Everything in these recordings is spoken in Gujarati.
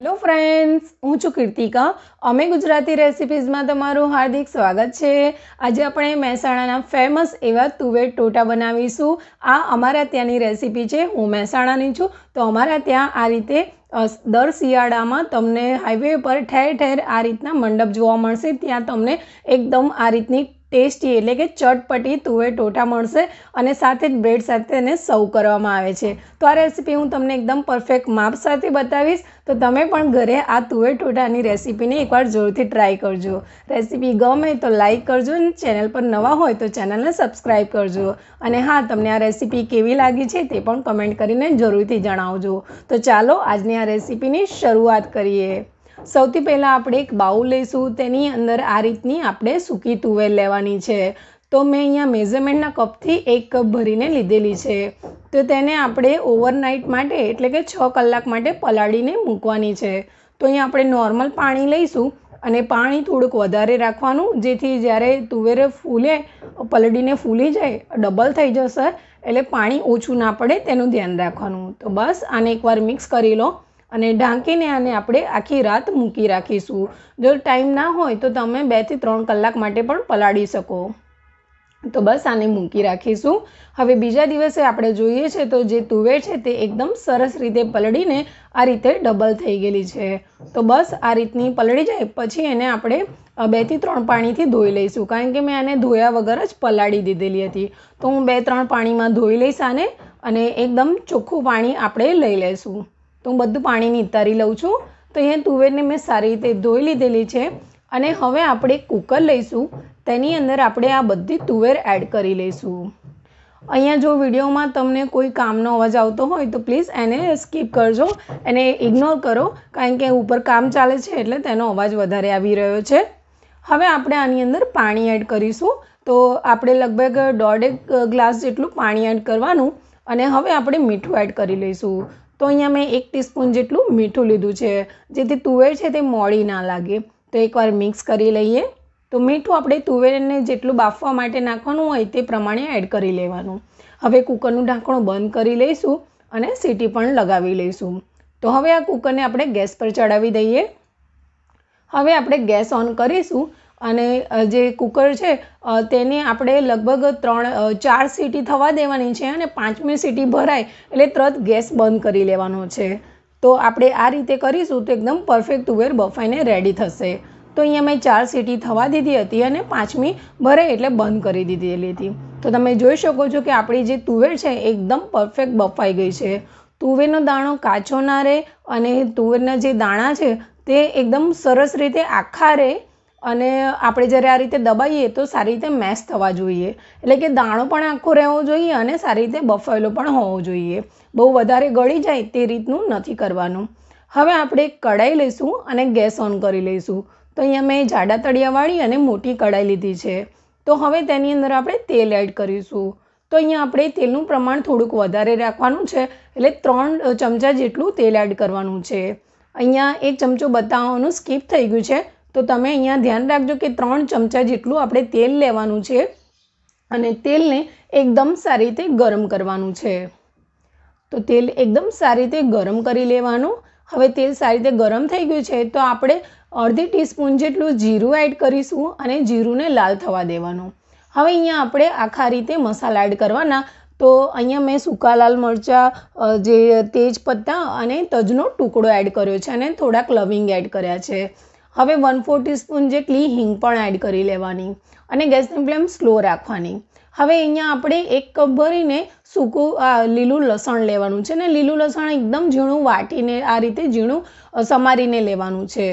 હેલો ફ્રેન્ડ્સ હું છું કીર્તિકા. અમે ગુજરાતી રેસિપીઝમાં તમારું હાર્દિક સ્વાગત છે. આજે આપણે મહેસાણાના ફેમસ એવા તુવેર ટોટા બનાવીશું. આ અમારા ત્યાંની રેસિપી છે. હું મહેસાણાની છું. તો અમારા ત્યાં આ રીતે દર શિયાળામાં તમને હાઈવે પર ઠેર ઠેર આ રીતના મંડપ જોવા મળશે. ત્યાં તમને એકદમ આ રીતની ટેસ્ટી એટલે કે ચટપટી તુવેર ટોટા મળશે અને સાથે જ બ્રેડ સાથે એને સર્વ કરવામાં આવે છે. તો આ રેસીપી હું તમને એકદમ પરફેક્ટ માપ સાથે બતાવીશ. તો તમે પણ ઘરે આ તુવેર ટોટાની રેસીપીને એકવાર જરૂરથી ટ્રાય કરજો. રેસીપી ગમે તો લાઇક કરજો અને ચેનલ પર નવા હોય તો ચેનલને સબસ્ક્રાઈબ કરજો. અને હા, તમને આ રેસીપી કેવી લાગી છે તે પણ કમેન્ટ કરીને જરૂરથી જણાવજો. તો ચાલો, આજની આ રેસીપીની શરૂઆત કરીએ. સૌથી પહેલાં આપણે એક બાઉલ લઈશું. તેની અંદર આ રીતની આપણે સૂકી તુવેર લેવાની છે. તો મેં અહીંયા મેઝરમેન્ટના કપથી એક કપ ભરીને લીધેલી છે. તો તેને આપણે ઓવરનાઇટ માટે એટલે કે છ કલાક માટે પલાળીને મૂકવાની છે. તો અહીંયા આપણે નોર્મલ પાણી લઈશું અને પાણી થોડુંક વધારે રાખવાનું, જેથી જ્યારે તુવેર ફૂલે, પલળીને ફૂલી જાય, ડબલ થઈ જશે, એટલે પાણી ઓછું ના પડે, તેનું ધ્યાન રાખવાનું. તો બસ આને એકવાર મિક્સ કરી લો. અને ઢાંકીને આને આપણે આખી રાત મૂકી રાખીશું. જો ટાઈમ ના હોય તો તમે બેથી ત્રણ કલાક માટે પણ પલાળી શકો. તો બસ આને મૂકી રાખીશું. હવે બીજા દિવસે આપણે જોઈએ છે તો જે તુવેર છે તે એકદમ સરસ રીતે પલળીને આ રીતે ડબલ થઈ ગયેલી છે. તો બસ આ રીતની પલળી જાય પછી એને આપણે બેથી ત્રણ પાણીથી ધોઈ લઈશું. કારણ કે મેં આને ધોયા વગર જ પલાળી દીધેલી હતી. તો હું બે ત્રણ પાણીમાં ધોઈ લઈશ આને અને એકદમ ચોખ્ખું પાણી આપણે લઈ લઈશું. તો હું બધું પાણી નિતારી લઉં છું. તો અહીંયા તુવેરને મેં સારી રીતે ધોઈ લીધેલી છે અને હવે આપણે કુકર લઈશું. તેની અંદર આપણે આ બધી તુવેર એડ કરી લઈશું. અહીંયા જો વિડીયોમાં તમને કોઈ કામનો અવાજ આવતો હોય તો પ્લીઝ એને સ્કીપ કરજો. એને ઇગ્નોર કરો, કારણ કે ઉપર કામ ચાલે છે એટલે તેનો અવાજ વધારે આવી રહ્યો છે. હવે આપણે આની અંદર પાણી એડ કરીશું. તો આપણે લગભગ દોઢેક ગ્લાસ જેટલું પાણી એડ કરવાનું અને હવે આપણે મીઠું એડ કરી લઈશું. તો અહીંયા મેં એક ટીસ્પૂન જેટલું મીઠું લીધું છે. જેથી તુવેર છે તે મોડી ના લાગે. તો એકવાર મિક્સ કરી લઈએ. તો મીઠું આપણે તુવેરને જેટલું બાફવા માટે નાખવાનું હોય તે પ્રમાણે એડ કરી લેવાનું. હવે કુકરનું ઢાંકણું બંધ કરી લઈશું અને સીટી પણ લગાવી લઈશું. તો હવે આ કુકરને આપણે ગેસ પર ચડાવી દઈએ. હવે આપણે ગેસ ઓન કરીશું. અને જે કુકર છે તેને આપણે લગભગ ત્રણ ચાર સીટી થવા દેવાની છે અને પાંચમી સીટી ભરાય એટલે તરત ગેસ બંધ કરી લેવાનો છે. તો આપણે આ રીતે કરીશું તો એકદમ પરફેક્ટ તુવેર બફાઈને રેડી થશે. તો અહીંયા મેં ચાર સીટી થવા દીધી હતી અને પાંચમી ભરાય એટલે બંધ કરી દીધેલી હતી. તો તમે જોઈ શકો છો કે આપણી જે તુવેર છે એકદમ પરફેક્ટ બફાઈ ગઈ છે. તુવેરનો દાણો કાચો ના રહે અને તુવેરના જે દાણા છે તે એકદમ સરસ રીતે આખા રહે અને આપણે જ્યારે આ રીતે દબાઈએ તો સારી રીતે મેશ થવા જોઈએ. એટલે કે દાણો પણ આખો રહેવો જોઈએ અને સારી રીતે બફાયેલો પણ હોવો જોઈએ. બહુ વધારે ગળી જાય તે રીતનું નથી કરવાનું. હવે આપણે કઢાઈ લઈશું અને ગેસ ઓન કરી લઈશું. તો અહીંયા મેં જાડા તળિયાવાળી અને મોટી કઢાઈ લીધી છે. તો હવે તેની અંદર આપણે તેલ એડ કરીશું. તો અહીંયા આપણે તેલનું પ્રમાણ થોડુંક વધારે રાખવાનું છે. એટલે ત્રણ ચમચા જેટલું તેલ એડ કરવાનું છે. અહીંયા એક ચમચો બતાવવાનું સ્કીપ થઈ ગયું છે. તો તમે અહીંયા ધ્યાન રાખજો કે ત્રણ ચમચા જેટલું આપણે તેલ લેવાનું છે અને તેલને એકદમ સારી રીતે ગરમ કરવાનું છે. તો તેલ એકદમ સારી રીતે ગરમ કરી લેવાનું. હવે તેલ સારી રીતે ગરમ થઈ ગયું છે તો આપણે અડધી ટીસ્પૂન જેટલું જીરું એડ કરીશું અને જીરુંને લાલ થવા દેવાનું. હવે અહીંયા આપણે આખા રીતે મસાલા એડ કરવાના. તો અહીંયા મેં સૂકા લાલ મરચાં જે તેજપત્તા અને તજનો ટુકડો એડ કર્યો છે અને થોડાક લવિંગ એડ કર્યા છે. હવે વન ફોર ટીસ્પૂન જેટલી હિંગ પણ એડ કરી લેવાની અને ગેસની ફ્લેમ સ્લો રાખવાની. હવે અહીંયા આપણે એક કપ ભરીને સૂકું લીલું લસણ લેવાનું છે ને લીલું લસણ એકદમ ઝીણું વાટીને આ રીતે ઝીણું સમારીને લેવાનું છે.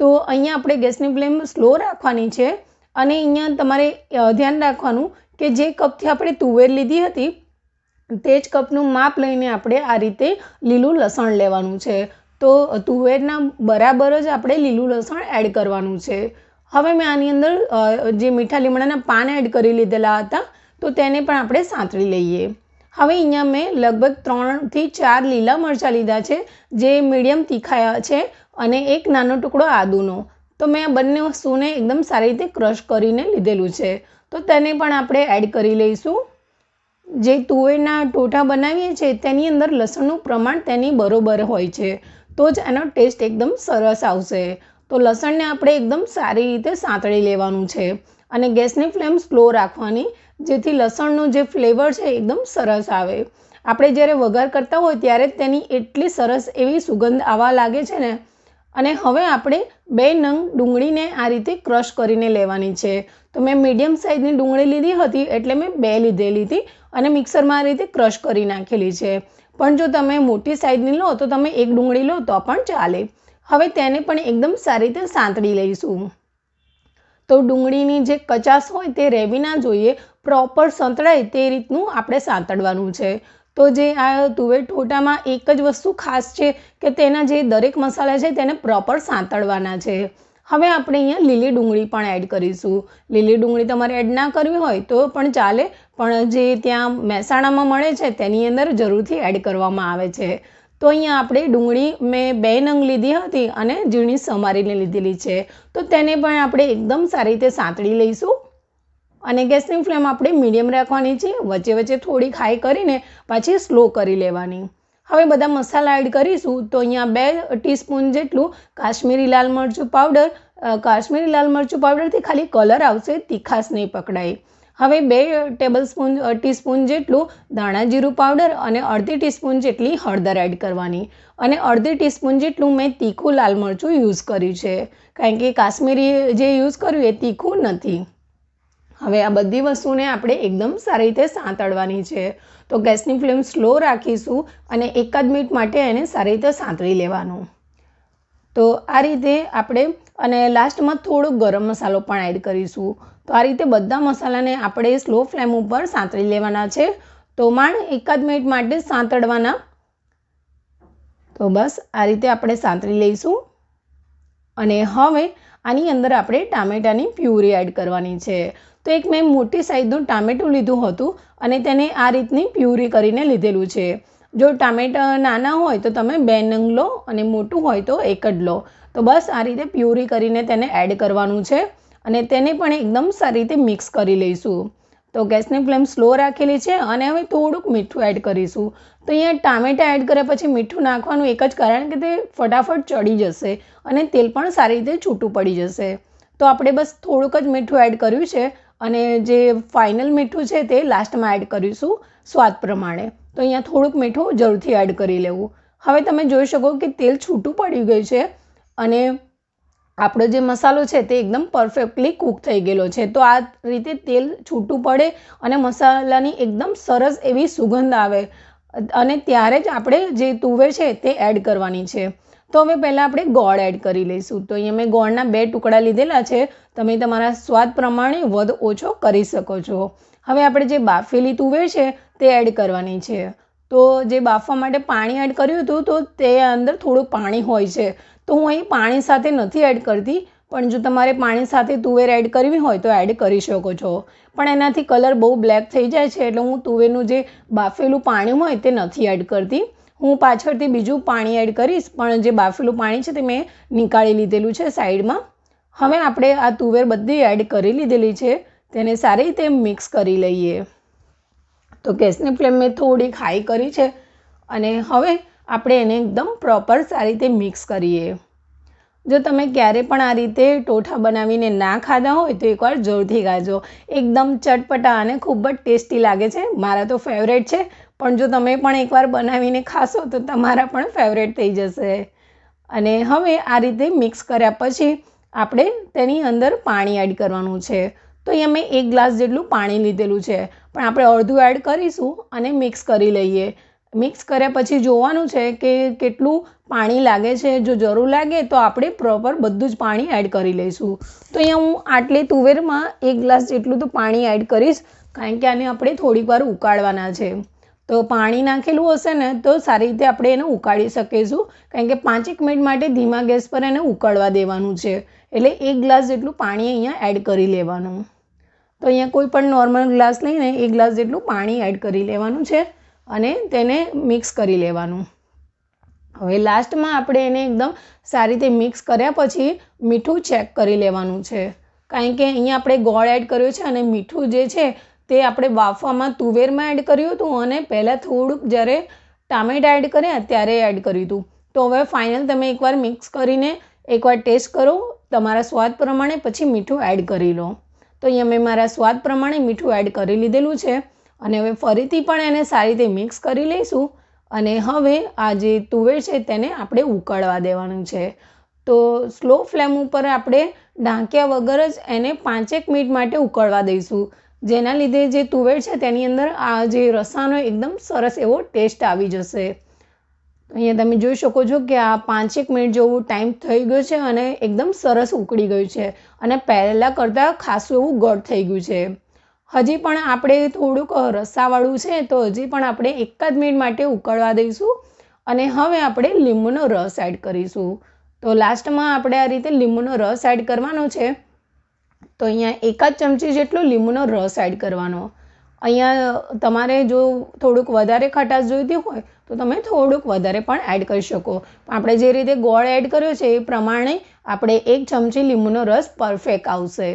તો અહીંયા આપણે ગેસની ફ્લેમ સ્લો રાખવાની છે અને અહીંયા તમારે ધ્યાન રાખવાનું કે જે કપથી આપણે તુવેર લીધી હતી તે જ કપનું માપ લઈને આપણે આ રીતે લીલું લસણ લેવાનું છે. તો તુવેરના બરાબર જ આપણે લીલું લસણ એડ કરવાનું છે. હવે મેં આની અંદર જે મીઠા લીમડાના પાન એડ કરી લીધેલા હતા, તો તેને પણ આપણે સાંતળી લઈએ. હવે અહીંયા મેં લગભગ ત્રણથી ચાર લીલા મરચાં લીધા છે, જે મીડિયમ તીખાયા છે અને એક નાનો ટુકડો આદુનો. તો મેં આ બંને વસ્તુને એકદમ સારી રીતે ક્રશ કરીને લીધેલું છે. તો તેને પણ આપણે એડ કરી લઈશું. જે તુવેરના ટોઠા બનાવીએ છીએ, તેની અંદર લસણનું પ્રમાણ તેની બરોબર હોય છે. તો જ એનો ટેસ્ટ એકદમ સરસ આવશે. તો લસણને આપણે એકદમ સારી રીતે સાંતળી લેવાનું છે. અને ગેસની ફ્લેમ સ્લો રાખવાની, જેથી લસણનું જે ફ્લેવર છે એકદમ સરસ આવે. આપણે જ્યારે વઘાર કરતા હોય ત્યારે તેની એટલી સરસ એવી સુગંધ આવવા લાગે છે ને. અને હવે આપણે બે નંગ ડુંગળીને આ રીતે ક્રશ કરીને લેવાની છે. તો મેં મીડિયમ સાઇઝની ડુંગળી લીધી હતી, એટલે મેં બે લીધેલી હતી અને મિક્સરમાં આ રીતે ક્રશ કરી નાખેલી છે. પણ જો તમે મોટી સાઇઝની લો તો તમે એક ડુંગળી લો તો પણ ચાલે. હવે તેને પણ એકદમ સારી રીતે સાંતળી લઈશું. તો ડુંગળીની જે કચાસ હોય તે રહેવી ના જોઈએ, પ્રોપર સંતળાય તે રીતનું આપણે સાંતળવાનું છે. તો જે આ તુવેર ઠોટામાં એક જ વસ્તુ ખાસ છે કે તેના જે દરેક મસાલા છે તેને પ્રોપર સાંતળવાના છે. હવે આપણે અહીંયા લીલી ડુંગળી પણ એડ કરીશું. લીલી ડુંગળી તમારે એડ ના કરવી હોય તો પણ ચાલે પણ જે ત્યાં મહેસાણામાં મળે છે, તેની અંદર જરૂરથી એડ કરવામાં આવે છે. તો અહીંયા આપણે ડુંગળી મેં બે નંગ લીધી હતી અને ઝીણી સમારીને લીધેલી છે. તો તેને પણ આપણે એકદમ સારી રીતે સાંતળી લઈશું. અને ગેસની ફ્લેમ આપણે મીડિયમ રાખવાની છે, વચ્ચે વચ્ચે થોડી ખાઈ કરીને પાછી સ્લો કરી લેવાની. હવે બધા મસાલા એડ કરીશું. તો અહીંયા બે ટીસ્પૂન જેટલું કાશ્મીરી લાલ મરચું પાવડર કાશ્મીરી લાલ મરચું પાવડરથી ખાલી કલર આવશે, તીખાશ નહીં પકડાય. હવે બે ટેબલ સ્પૂન ટીસ્પૂન જેટલું ધાણા જીરું પાવડર અને અડધી ટીસ્પૂન જેટલી હળદર એડ કરવાની. અને અડધી ટીસ્પૂન જેટલું મેં તીખું લાલ મરચું યુઝ કર્યું છે. કારણ કે કાશ્મીરી જે યુઝ કર્યું એ તીખું નથી. હવે આ બધી વસ્તુને આપણે એકદમ સારી રીતે સાંતળવાની છે. તો ગેસની ફ્લેમ સ્લો રાખીશું અને એકાદ મિનિટ માટે એને સારી રીતે સાંતળી લેવાનું. તો આ રીતે આપણે અને લાસ્ટમાં થોડો ગરમ મસાલો પણ એડ કરીશું. તો આ રીતે બધા મસાલાને આપણે સ્લો ફ્લેમ ઉપર સાંતળી લેવાના છે. તો માંડ એકાદ મિનિટ માટે સાંતળવાના. તો બસ આ રીતે આપણે સાંતળી લઈશું. અને હવે આની અંદર આપણે ટામેટાની પ્યુરી એડ કરવાની છે. તો એક મેં મોટી સાઈઝનું ટામેટું લીધું હતું અને તેને આ રીતની પ્યુરી કરીને લીધેલું છે. જો ટામેટા નાના હોય તો તમે બે નંગ લો અને મોટું હોય તો એક જ લો. તો બસ આ રીતે પ્યુરી કરીને તેને એડ કરવાનું છે અને તેને પણ એકદમ સારી રીતે મિક્સ કરી લઈશું. તો ગેસની ફ્લેમ સ્લો રાખેલી છે અને હવે થોડુંક મીઠું એડ કરીશું. તો અહીંયા ટામેટા એડ કર્યા પછી મીઠું નાખવાનું એક જ કારણ કે તે ફટાફટ ચડી જશે અને તેલ પણ સારી રીતે છૂટું પડી જશે. તો આપણે બસ થોડુંક જ મીઠું એડ કર્યું છે અને જે ફાઇનલ મીઠું છે તે લાસ્ટમાં એડ કરીશું સ્વાદ પ્રમાણે. તો અહીંયા થોડુંક મીઠું જરૂરથી એડ કરી લેવું. હવે તમે જોઈ શકો કે તેલ છૂટું પડી ગયું છે અને આપણો જે મસાલો છે તે એકદમ પરફેક્ટલી કૂક થઈ ગયેલો છે. તો આ રીતે તેલ છૂટું પડે અને મસાલાની એકદમ સરસ એવી સુગંધ આવે. અને ત્યારે જ આપણે જે તુવેર છે તે એડ કરવાની છે. તો હવે પહેલાં આપણે ગોળ એડ કરી લઈશું. તો અહીંયા મેં ગોળના બે ટુકડા લીધેલા છે. તમે તમારા સ્વાદ પ્રમાણે વધ ઓછો કરી શકો છો. હવે આપણે જે બાફેલી તુવેર છે તે એડ કરવાની છે. તો જે બાફવા માટે પાણી એડ કર્યું હતું તો તે અંદર થોડું પાણી હોય છે. તો હું અહીં પાણી સાથે નથી એડ કરતી, પણ જો તમારે પાણી સાથે તુવેર એડ કરવી હોય તો એડ કરી શકો છો. પણ એનાથી કલર બહુ બ્લેક થઈ જાય છે એટલે હું તુવેરનું જે બાફેલું પાણી હોય તે નથી એડ કરતી. હું પાછળથી બીજું પાણી એડ કરીશ, પણ જે બાફેલું પાણી છે તે મેં નીકાળી લીધેલું છે સાઈડમાં. હવે આપણે આ તુવેર બધી એડ કરી લીધેલી છે, તેને સારી રીતે મિક્સ કરી લઈએ. તો ગેસની ફ્લેમ મેં થોડીક હાઈ કરી છે, અને હવે આપણે એને એકદમ પ્રોપર સારી રીતે મિક્સ કરીએ. જો તમે ક્યારે પણ આ રીતે ટોઠા બનાવીને ના ખાધા હોય તો એકવાર જોરથી ખાજો. એકદમ ચટપટા અને ખૂબ જ ટેસ્ટી લાગે છે. મારા તો ફેવરેટ છે. પણ જો તમે પણ એકવાર બનાવીને ખાશો તો તમારા પણ ફેવરેટ થઈ જશે. અને હવે આ રીતે મિક્સ કર્યા પછી આપણે તેની અંદર પાણી એડ કરવાનું છે. તો અહીંયા મેં એક ગ્લાસ જેટલું પાણી લીધેલું છે. પણ આપણે અડધું એડ કરીશું અને મિક્સ કરી લઈએ. મિક્સ કર્યા પછી જોવાનું છે કે કેટલું પાણી લાગે છે. જો જરૂર લાગે તો આપણે પ્રોપર બધું જ પાણી એડ કરી લઈશું. તો અહીંયા હું આટલી તુવેરમાં એક ગ્લાસ જેટલું તો પાણી એડ કરીશ. કારણ કે આને આપણે થોડીક વાર ઉકાળવાના છે. તો પાણી નાખેલું હશે ને, તો સારી રીતે આપણે એને ઉકાળી શકીશું. કારણ કે પાંચેક મિનિટ માટે ધીમા ગેસ પર એને ઉકળવા દેવાનું છે. એટલે એક ગ્લાસ જેટલું પાણી અહીંયા એડ કરી લેવાનું. તો અહીંયા કોઈ પણ નોર્મલ ગ્લાસ લઈને એક ગ્લાસ જેટલું પાણી એડ કરી લેવાનું છે અને તેને મિક્સ કરી લેવાનું. હવે લાસ્ટમાં આપણે એને એકદમ સારી રીતે મિક્સ કર્યા પછી મીઠું ચેક કરી લેવાનું છે. કારણ કે અહીંયા આપણે ગોળ એડ કર્યો છે અને મીઠું જે છે તે આપણે બાફવામાં તુવેરમાં એડ કર્યું હતું અને પહેલાં થોડુંક જ્યારે ટામેટા એડ કર્યા ત્યારે એડ કર્યું હતું. તો હવે ફાઇનલ તમે એકવાર મિક્સ કરીને એકવાર ટેસ્ટ કરો, તમારા સ્વાદ પ્રમાણે પછી મીઠું એડ કરી લો. તો અહીંયા મેં મારા સ્વાદ પ્રમાણે મીઠું એડ કરી લીધેલું છે અને હવે ફરીથી પણ એને સારી રીતે મિક્સ કરી લઈશું અને હવે આ જે તુવેર છે તેને આપણે ઉકળવા દેવાનું છે. તો સ્લો ફ્લેમ ઉપર આપણે ઢાંક્યા વગર જ એને પાંચેક મિનિટ માટે ઉકળવા દઈશું. જેના લીધે જે તુવેર છે તેની અંદર આ જે રસાનો એકદમ સરસ એવો ટેસ્ટ આવી જશે. અહીંયા તમે જોઈ શકો છો કે આ પાંચેક મિનિટ જેવું ટાઈમ થઈ ગયો છે અને એકદમ સરસ ઉકળી ગયું છે અને પહેલાં કરતાં ખાસું એવું ગળ થઈ ગયું છે. હજી પણ આપણે થોડુંક રસાવાળું છે તો હજી પણ આપણે એક જ મિનિટ માટે ઉકળવા દઈશું અને હવે આપણે લીંબુનો રસ એડ કરીશું. તો લાસ્ટમાં આપણે આ રીતે લીંબુનો રસ એડ કરવાનો છે. તો અહીંયા એક જ ચમચી જેટલો લીંબુનો રસ એડ કરવાનો. અહીંયા તમારે જો થોડુંક વધારે ખટાશ જોઈતી હોય, તો તમે થોડુંક વધારે પણ એડ કરી શકો. આપણે જે રીતે ગોળ એડ કર્યો છે એ પ્રમાણે આપણે એક ચમચી લીંબુનો રસ પરફેક્ટ આવશે.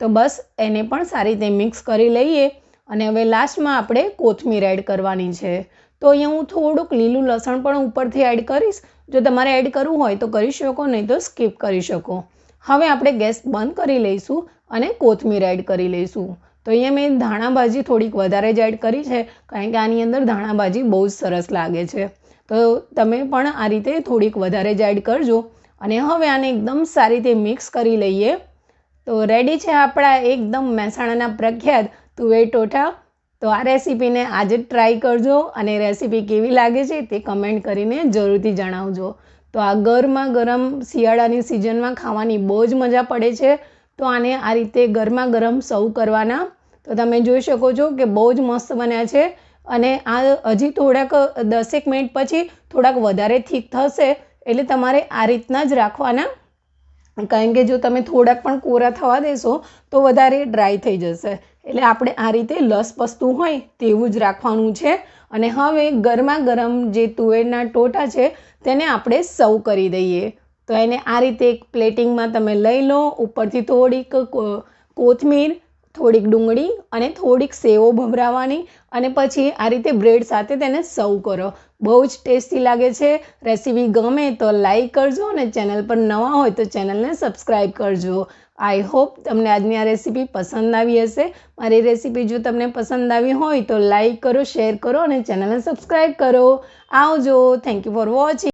તો બસ એને પણ સારી રીતે મિક્સ કરી લઈએ અને હવે લાસ્ટમાં આપણે કોથમીર એડ કરવાની છે. તો અહીંયા હું થોડુંક લીલું લસણ પણ ઉપરથી એડ કરીશ. જો તમારે એડ કરવું હોય તો કરી શકો, નહીં તો સ્કીપ કરી શકો. હવે આપણે ગેસ બંધ કરી લઈશું. અને કોથમીર એડ કરી લઈશું. તો અહીંયા મેં ધાણાભાજી થોડીક વધારે જ એડ કરી છે, કારણ કે આની અંદર ધાણાભાજી બહુ જ સરસ લાગે છે. તો તમે પણ આ રીતે થોડીક વધારે જ એડ કરજો. અને હવે આને એકદમ સારી રીતે મિક્સ કરી લઈએ. તો રેડી છે આપણા એકદમ મહેસાણાના પ્રખ્યાત તુવેર ટોઠા. તો આ રેસીપીને આજે જ ટ્રાય કરજો અને રેસીપી કેવી લાગે છે તે કમેન્ટ કરીને જરૂરથી જણાવજો. તો આ ગરમા ગરમ શિયાળાની સિઝનમાં ખાવાની બહુ જ મજા પડે છે. તો આને આ રીતે ગરમા ગરમ સર્વ કરવાના. તો તમે જોઈ શકો છો કે બહુ જ મસ્ત બન્યા છે અને આ હજી થોડાક, દસેક મિનિટ પછી થોડાક વધારે થીક થશે એટલે તમારે આ રીતના જ રાખવાના. કારણ કે જો તમે થોડાક પણ કોરા થવા દેશો તો વધારે ડ્રાય થઈ જશે. એટલે આપણે આ રીતે લસપસતું હોય તેવું જ રાખવાનું છે. અને હવે ગરમા ગરમ જે તુવેરના ટોટા છે તેને આપણે સર્વ કરી દઈએ. તો એને આ રીતે એક પ્લેટિંગમાં તમે લઈ લો. ઉપરથી થોડીક કોથમીર, થોડીક ડુંગળી અને થોડીક સેવો ભભરાવાની અને પછી આ રીતે બ્રેડ સાથે તેને સર્વ કરો. બહુ જ ટેસ્ટી લાગે છે. રેસીપી ગમે તો લાઈક કરજો અને ચેનલ પર નવા હોય તો ચેનલને સબસ્ક્રાઈબ કરજો. આઈ હોપ તમને આજની આ રેસીપી પસંદ આવી હશે. મારી રેસીપી જો તમને પસંદ આવી હોય તો લાઈક કરો, શેર કરો અને ચેનલને સબસ્ક્રાઈબ કરો. આવજો. Thank you for watching.